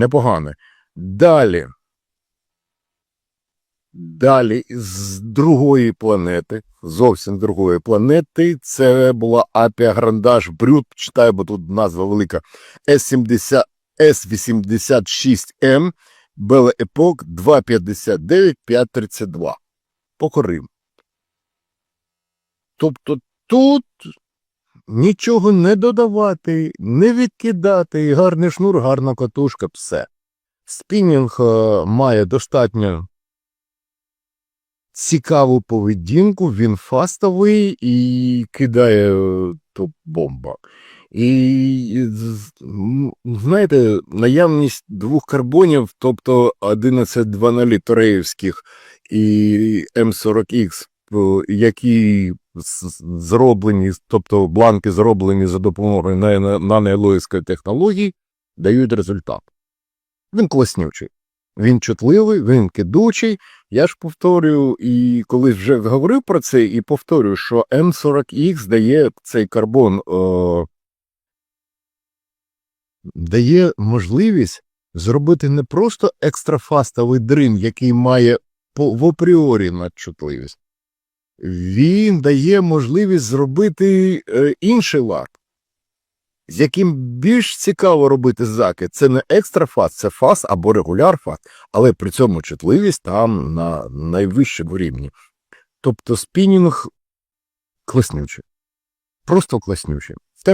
Непогане. Далі. Далі з другої планети, зовсім другої планети, це була Апія Грандаж Брют, читаю, бо тут назва велика, S70, S86M, Бела Епок 259 532. Покорив. Тобто тут нічого не додавати, не відкидати, гарний шнур, гарна катушка, все. Спінінг е, має достатньо цікаву поведінку, він фастовий і кидає е, топ-бомба. І знаєте, наявність двох карбонів, тобто 11 тореївських і М40Х, е, які зроблені, тобто бланки зроблені за допомогою на- наноелоївської технології, дають результат. Він класнючий. Він чутливий, він кидучий. Я ж повторюю, і коли вже говорив про це, і повторюю, що М40Х дає цей карбон, е, дає можливість зробити не просто екстрафастовий дрин, який має в апріорі надчутливість. Він дає можливість зробити е, інший лак, з яким більш цікаво робити закид. Це не екстрафаст, це фас або регуляр фаз, але при цьому чутливість там на найвищому рівні. Тобто спінінг класнючий. Просто класнючий. Те,